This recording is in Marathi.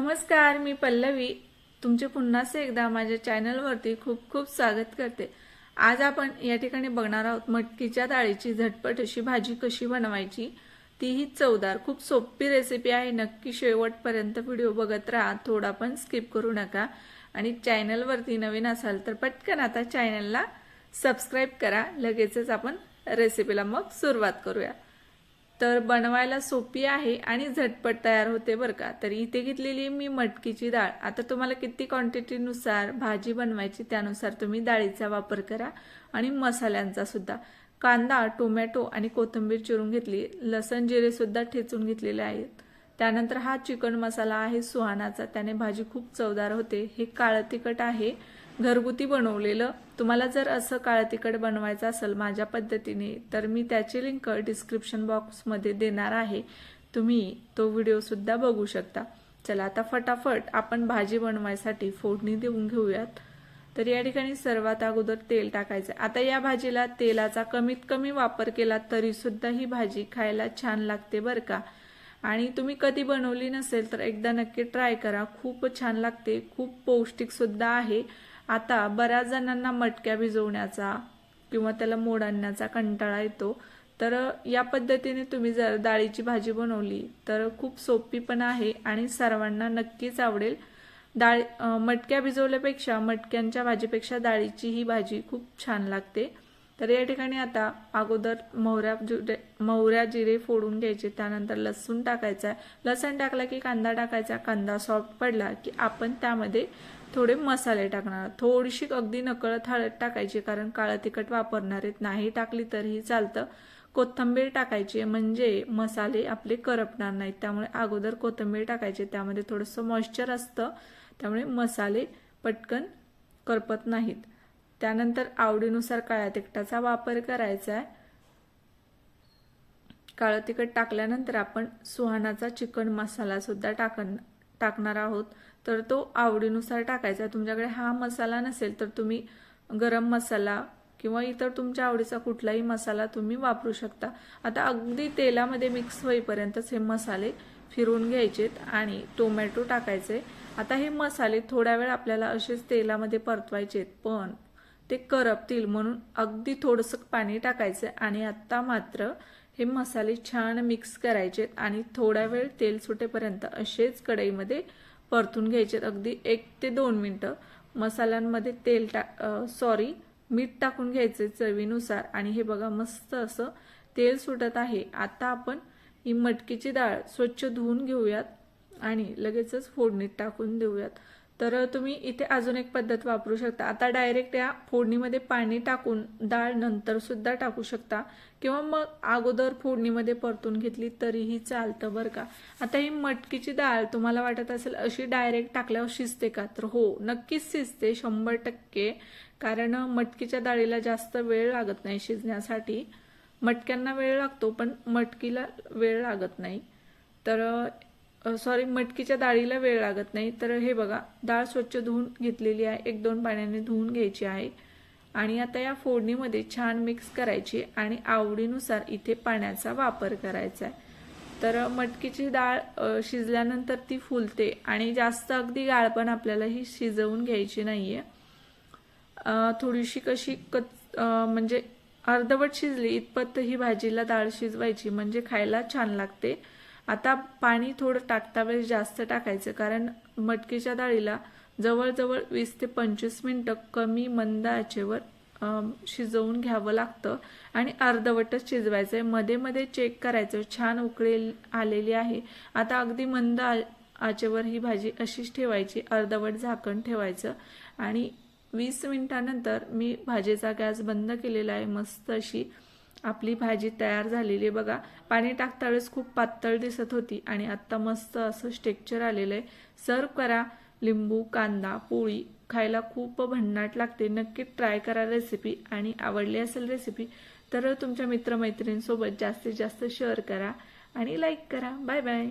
नमस्कार मी पल्लवी. तुमचे पुन्हाच एकदा माझ्या चॅनलवरती खूप खूप स्वागत करते. आज आपण या ठिकाणी बघणार आहोत मटकीच्या डाळीची झटपट अशी भाजी कशी बनवायची. तीही चवदार खूप सोपी रेसिपी आहे. नक्की शेवटपर्यंत व्हिडिओ बघत राहा. थोडा पण स्किप करू नका. आणि चॅनलवरती नवीन असाल तर पटकन आता चॅनलला सबस्क्राईब करा. लगेचच आपण रेसिपीला मग सुरुवात करूया. तर बनवायला सोपी आहे आणि झटपट तयार होते बरं का. तर इथे घेतलेली मी मटकीची डाळ. आता तुम्हाला किती क्वांटिटीनुसार भाजी बनवायची त्यानुसार तुम्ही डाळीचा वापर करा आणि मसाल्यांचा सुद्धा. कांदा टोमॅटो आणि कोथिंबीर चिरून घेतली. लसण जिरे सुद्धा ठेचून घेतलेले आहेत. त्यानंतर हा चिकन मसाला आहे सुहानाचा. त्याने भाजी खूप चवदार होते. हे काळं तिखट आहे. घरगुती बनवलेलं. तुम्हाला जर असं काळं तिखट बनवायचं असेल माझ्या पद्धतीने तर मी त्याची लिंक डिस्क्रिप्शन बॉक्समध्ये देणार आहे. तुम्ही तो व्हिडिओसुद्धा बघू शकता. चला आता फटाफट आपण भाजी बनवायसाठी फोडणी देऊन घेऊयात. तर या ठिकाणी सर्वात अगोदर तेल टाकायचं. आता या भाजीला तेलाचा कमीत कमी वापर केला तरी सुद्धा ही भाजी खायला छान लागते बरं का? आणि तुम्ही कधी बनवली नसेल तर एकदा नक्की ट्राय करा. खूप छान लागते. खूप पौष्टिक सुद्धा आहे. आता बऱ्याच जणांना मटक्या भिजवण्याचा किंवा त्याला मोड आणण्याचा कंटाळा येतो. तर या पद्धतीने तुम्ही जर डाळीची भाजी बनवली तर खूप सोपी पण आहे आणि सर्वांना नक्कीच आवडेल. डाळ मटक्या भिजवल्यापेक्षा मटक्यांच्या भाजीपेक्षा डाळीची ही भाजी खूप छान लागते. तर या ठिकाणी आता अगोदर मोहऱ्या जिरे मोहऱ्या जिरे फोडून घ्यायचे त्यानंतर लसूण टाकायचा. लसण टाकला की कांदा टाकायचा. कांदा सॉफ्ट पडला की आपण त्यामध्ये थोडे मसाले टाकणार. थोडीशी अगदी नकळत हळद टाकायची कारण काळं तिखट वापरणार आहेत. नाही टाकली तरीही चालतं. कोथंबीर टाकायची म्हणजे मसाले आपले करपणार नाहीत. त्यामुळे अगोदर कोथंबीर टाकायची. त्यामध्ये थोडंसं मॉइश्चर असतं. त्यामुळे मसाले पटकन करपत नाहीत. त्यानंतर आवडीनुसार काळ्या तिखटाचा वापर करायचा आहे. काळं तिखट टाकल्यानंतर आपण सुहानाचा चिकन मसाला सुद्धा टाकण टाकणार आहोत. तर तो आवडीनुसार टाकायचा तुमच्याकडे हा मसाला नसेल तर तुम्ही गरम मसाला किंवा इतर तुमच्या आवडीचा कुठलाही मसाला तुम्ही वापरू शकता. आता अगदी तेलामध्ये मिक्स होईपर्यंतच हे मसाले फिरून घ्यायचेत आणि टोमॅटो टाकायचे. आता हे मसाले थोड्या वेळ आपल्याला असेच तेलामध्ये परतवायचेत. पण ते करपतील म्हणून अगदी थोडंसं पाणी टाकायचं आणि आत्ता मात्र हे मसाले छान मिक्स करायचे आणि थोड्या वेळ तेल सुटेपर्यंत असेच कढईमध्ये परतून घ्यायचे. अगदी एक ते दोन मिनटं मसाल्यांमध्ये तेल टाक सॉरी मीठ टाकून घ्यायचे चवीनुसार. आणि हे बघा मस्त असं तेल सुटत आहे. आता आपण ही मटकीची डाळ स्वच्छ धुवून घेऊयात आणि लगेचच फोडणीत टाकून देऊयात. तर तुम्ही इथे अजून एक पद्धत वापरू शकता. आता डायरेक्ट या फोडणीमध्ये पाणी टाकून डाळ नंतर सुद्धा टाकू शकता. किंवा मग अगोदर फोडणीमध्ये परतून घेतली तरीही चालतं बरं का. आता ही मटकीची डाळ तुम्हाला वाटत असेल अशी डायरेक्ट टाकल्यावर शिजते का? तर हो नक्कीच शिजते शंभर टक्के. कारण मटकीच्या डाळीला जास्त वेळ लागत नाही शिजण्यासाठी. मटक्यांना वेळ लागतो पण मटकीला वेळ लागत नाही. तर सॉरी मटकीच्या डाळीला वेळ लागत नाही. तर हे बघा डाळ स्वच्छ धुवून घेतलेली आहे. एक दोन पाण्याने धुवून घ्यायची आहे. आणि आता या फोडणीमध्ये छान मिक्स करायची आणि आवडीनुसार इथे पाण्याचा वापर करायचा आहे. तर मटकीची डाळ शिजल्यानंतर ती फुलते आणि जास्त अगदी गाळपण आपल्याला ही शिजवून घ्यायची नाहीये. थोडीशी कशी कच म्हणजे अर्धवट शिजली इतपत ही भाजीला डाळ शिजवायची म्हणजे खायला छान लागते. आता पाणी थोडं टाकता वेळेस जास्त टाकायचं कारण मटकीच्या डाळीला जवळजवळ वीस ते पंचवीस मिनटं कमी मंद आचेवर शिजवून घ्यावं लागतं आणि अर्धवटच शिजवायचं आहे मध्ये मध्ये चेक करायचं. छान उकळी आलेली आहे. आता अगदी मंद आचेवर ही भाजी अशीच ठेवायची. अर्धवट झाकण ठेवायचं. आणि वीस मिनिटानंतर मी भाजीचा गॅस बंद केलेला आहे मस्त अशी आपली भाजी तयार झालेली आहे बघा. पाणी टाकता वेळेस खूप पातळ दिसत होती आणि आत्ता मस्त असं स्टेक्चर आलेलं आहे. सर्व करा. लिंबू कांदा पोळी खायला खूप भन्नाट लागते. नक्की ट्राय करा रेसिपी आणि आवडली असेल रेसिपी तर तुमच्या मित्रमैत्रिणींसोबत जास्तीत जास्त शेअर करा आणि लाईक करा. Bye bye